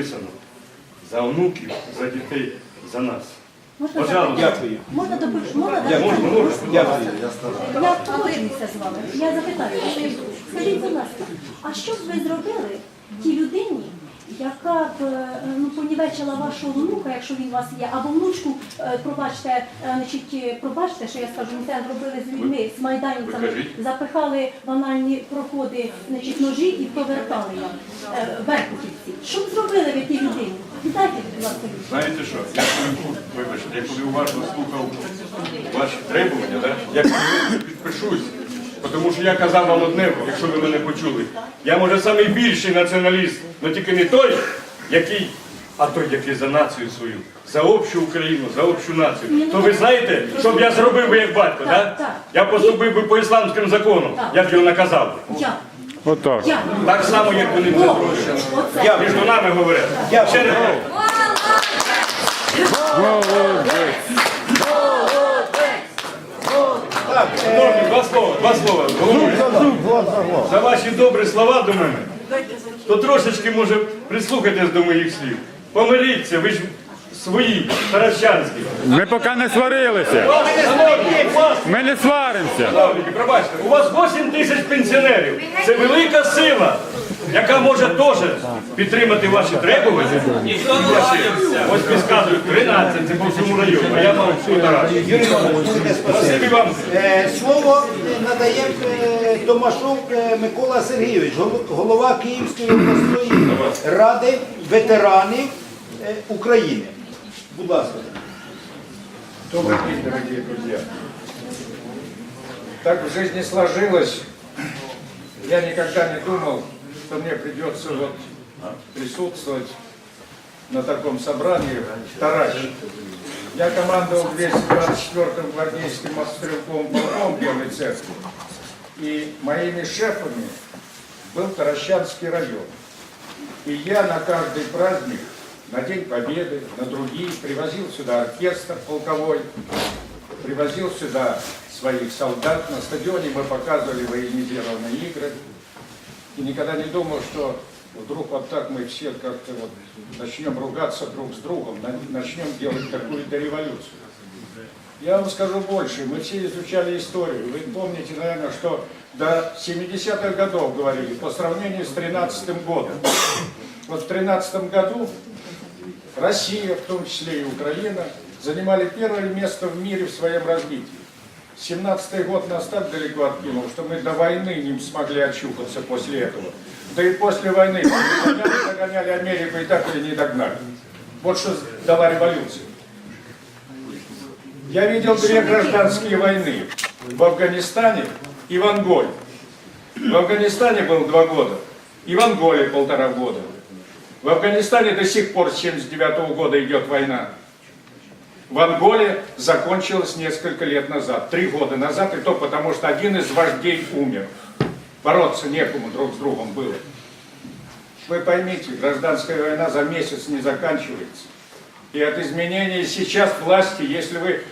написано за онуків, за дітей, за нас. Можна Пожалуйста. Можна допиш- можна Можна, запитати? можна. Дякую. Я погоджуюся з вами. Я запитаю. Скажіть, будь ласка, а що б ви зробили тій людині, яка б е, ну, вашого внука, якщо він у вас є, або внучку, е, пробачте, е, значить, е, пробачте, що я скажу, ми це зробили з людьми, з майданівцями, Ви запихали в анальні проходи значить, ножі і повертали їм е, беркутівці. Що б зробили ви тій людині? Віддайте, будь ласка. Знаєте що? Я коли, вибачте, я коли уважно слухав ваші требування, да? я підпишусь. Тому що я казав вам одне, якщо ви мене почули. Я може найбільший націоналіст, але тільки не той, який, а той, який за націю свою, за общу Україну, за общу націю. То ви знаєте, що б я зробив би як батько, Так, так. Я поступив би по ісламським законам, Так. я б його наказав. Я. Отак. Я. Так само, як вони це зробили. Між нами говорять. Дякую. Ще не Шановні, два слова, два слова. За ваші добрі слова до мене, то трошечки може прислухайтесь до моїх слів. Помиріться, ви ж свої, таращанські. Ми поки не сварилися. Вас, Ми не сваримося. шановні, пробачте, у вас 8 тисяч пенсіонерів. Це велика сила, яка може теж підтримати ваші требування. Ось підказують 13, це по всьому району, а я мав півтора. Юрій Іванович, Спасибі спасибі. вам. Е, Слово надає е, Томашов е, Микола Сергійович, гол- голова Київської обласної ради ветеранів України. Будь ласка. Добрый день, дорогие друзья. Так в жизни сложилось. Я никогда не думал, что мне придется вот присутствовать на таком собрании в Тарасе. Я командовал 224-м гвардейским мотострелковым полком Белой Церкви. И моими шефами был Таращанский район. И я на каждый праздник, на День Победы, на другие, привозил сюда оркестр полковой, привозил сюда своих солдат. На стадионе мы показывали военизированные игры. И никогда не думал, что вдруг вот так мы все как-то вот начнем ругаться друг с другом, на- начнем делать какую-то революцию. Я вам скажу больше. Мы все изучали историю. Вы помните, наверное, что до 70-х годов говорили по сравнению с 13 годом. Вот в 13 году Россия, в том числе и Украина, занимали первое место в мире в своем развитии. 17-й год нас так далеко откинул, что мы до войны не смогли очухаться после этого. Да и после войны догоняли, догоняли Америку и так и не догнали. Вот что дала революция. Я видел две гражданские войны в Афганистане и в Анголе. В Афганистане было два года, и в Анголе полтора года. В Афганистане до сих пор с 79 года идет война. В Анголе закончилась несколько лет назад, три года назад, и то потому, что один из вождей умер. Бороться некому друг с другом было. Вы поймите, гражданская война за месяц не заканчивается. И от изменения сейчас власти, если вы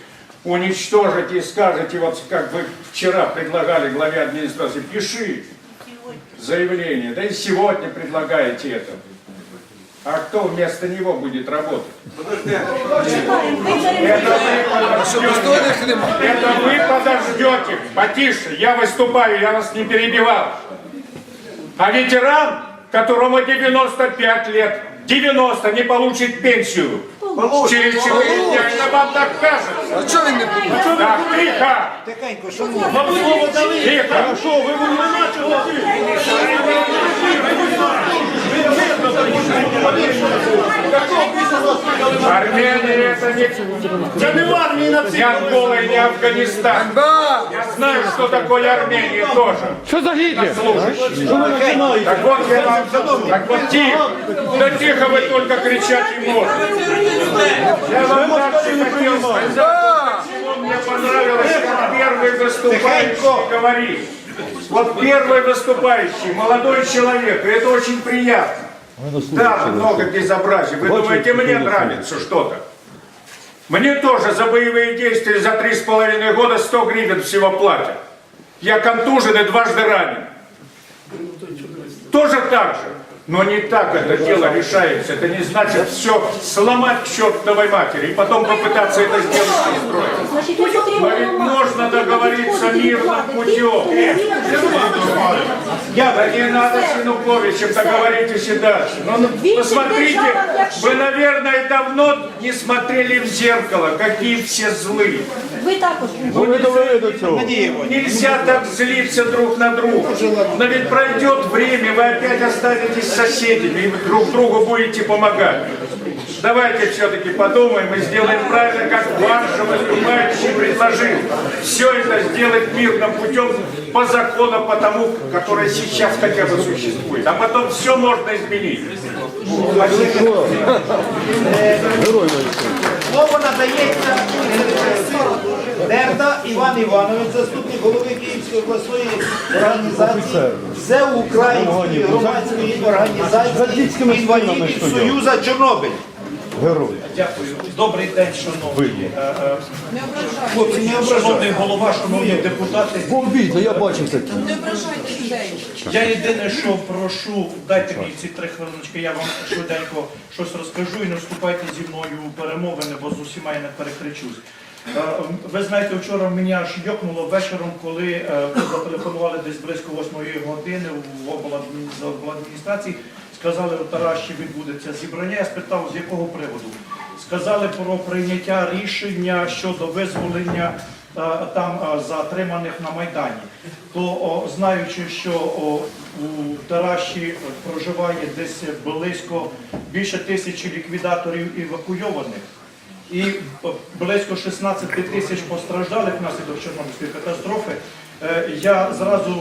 уничтожите и скажете, вот как вы вчера предлагали главе администрации, пиши заявление, да и сегодня предлагаете это. А кто вместо него будет работать? Ви Это вы подождете. Это вы подождете. Потише, я выступаю, я вас не перебивал. А ветеран, которому 95 лет, 90 не получит пенсию. Через 4 дня, это вам так кажется. А что вы не Так, тихо, Тихенько, тихо. Що, ви Армения это не... Це не в армії на Не Ангола и не Афганистан. Я знаю, что такое Армения тоже. Що за Гітлер? Так вот, я вам, так вот тихо, да тихо вы только кричать не можете. Я вам так хотел сказать, почему мне понравилось, как первый выступающий говорит. Вот первый выступающий, молодой человек, и это очень приятно. Да, много безобразий. Вы думаете, мне нравится что-то? Мне тоже за боевые действия за три с половиной года 100 гривен всего платят. Я контужен и дважды ранен. Тоже так же. Но не так это дело решается. Это не значит все сломать к чертовой матери и потом попытаться это сделать и строить. Значить, ми потрібно Но ведь ламати. можно договориться Відходити від мирным влади тих, путем. хто не вірить. Я Да не надо с Януковичем, договоритесь и дальше. Но ну, Видите, посмотрите, держава как вы, шут. наверное, давно не смотрели в зеркало, какие все злые. Ви також. Ну ви довели до цього. Нельзя так злиться друг на друга. Но ведь пройдет время, вы опять останетесь соседями и друг другу будете помогать. Давайте все-таки подумаем и сделаем правильно, как ваш выступающий предложил. Все это сделать мирным путем по закону, по тому, который сейчас хотя бы существует. А потом все можно изменить. Слово надається Дерда Іван Іванович, заступник голови Київської обласної організації Всеукраїнської громадської організації інвалідів Союза Чорнобиль. Дякую. Добрий день, шановні. Е, е, Хлопці, не Шановний ображайте. голова, шановні депутати. Бомбіть, я бачив таке. Не ображайте людей. Я єдине, що прошу, дайте мені ці три хвилиночки, я вам швиденько щось розкажу і не вступайте зі мною у перемовини, бо з усіма я не перекричусь. Е, Ви знаєте, вчора мені аж йокнуло вечором, коли е, зателефонували десь близько 8 години в обладміністрації, сказали, у Тараші відбудеться зібрання. Я спитав, з якого приводу. Сказали про прийняття рішення щодо визволення е, там затриманих на Майдані. То знаючи, що у Тараші проживає десь близько більше тисячі ліквідаторів евакуйованих. І близько 16 тисяч постраждалих внаслідок Чорнобильської катастрофи. е, Я зразу